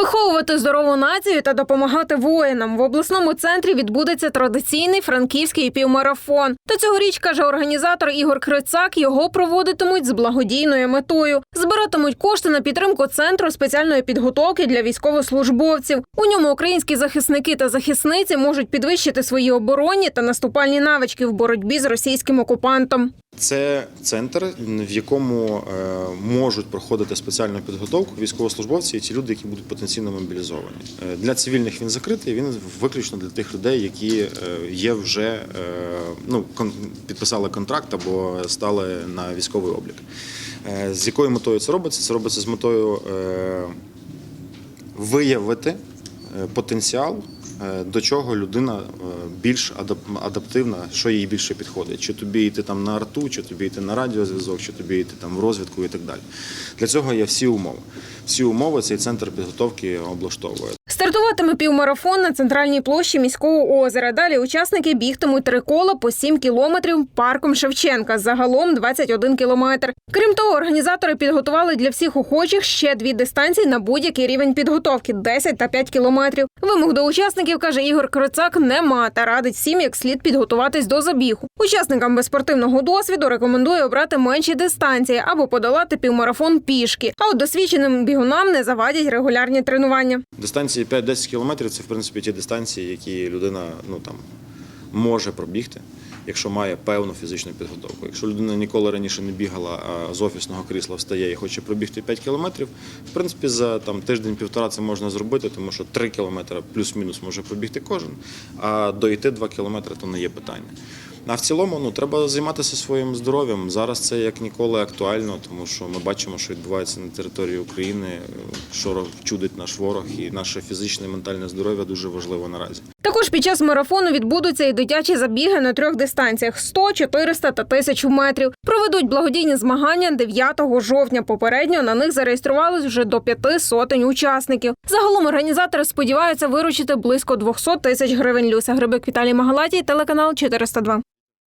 Виховувати здорову націю та допомагати воїнам в обласному центрі відбудеться традиційний франківський півмарафон. Та цьогоріч каже організатор Ігор Крицак, його проводитимуть з благодійною метою. Збиратимуть кошти на підтримку центру спеціальної підготовки для військовослужбовців. У ньому українські захисники та захисниці можуть підвищити свої оборонні та наступальні навички в боротьбі з російським окупантом. Це центр, в якому е, можуть проходити спеціальну підготовку військовослужбовці і ті люди, які будуть потенційно мобілізовані. Е, Для цивільних він закритий. Він виключно для тих людей, які е, є вже ну підписали контракт або стали на військовий облік. З якою метою це робиться? Це робиться з метою виявити потенціал, до чого людина е, більш адап- адаптивна, що їй більше підходить. Чи тобі йти там на арту, чи тобі йти на радіозв'язок, чи тобі йти там в розвідку і так далі. Для цього є всі умови. Всі умови цей центр підготовки облаштовує. Стартуватиме півмарафон на центральній площі міського озера. Далі учасники бігтимуть три кола по 7 кілометрів парком Шевченка. Загалом 21 кілометр. Крім того, організатори підготували для всіх охочих ще дві дистанції на будь-який рівень підготовки 10 та 5 кілометрів. Вимог до учасників каже Ігор Крицак нема та радить всім, як слід підготуватись до забігу. Учасникам без спортивного досвіду рекомендує обрати менші дистанції або подолати півмарафон пішки. А от досвідченим бігунам не завадять регулярні тренування. Дистанції 5-10 кілометрів це в принципі ті дистанції, які людина ну там може пробігти, якщо має певну фізичну підготовку. Якщо людина ніколи раніше не бігала, а з офісного крісла встає і хоче пробігти 5 кілометрів, в принципі, за там тиждень-півтора це можна зробити, тому що 3 кілометри плюс-мінус може пробігти кожен, а дойти 2 кілометри то не є питання. А в цілому ну треба займатися своїм здоров'ям. Зараз це як ніколи актуально, тому що ми бачимо, що відбувається на території України, що чудить наш ворог, і наше фізичне і ментальне здоров'я дуже важливо наразі. Також під час марафону відбудуться і дитячі забіги на трьох дистанціях 100, 400 та 1000 метрів. Проведуть благодійні змагання 9 жовтня. Попередньо на них зареєструвалось вже до п'яти сотень учасників. Загалом організатори сподіваються виручити близько 200 тисяч гривень. Люся Грибик Віталій Магалатій, телеканал 402.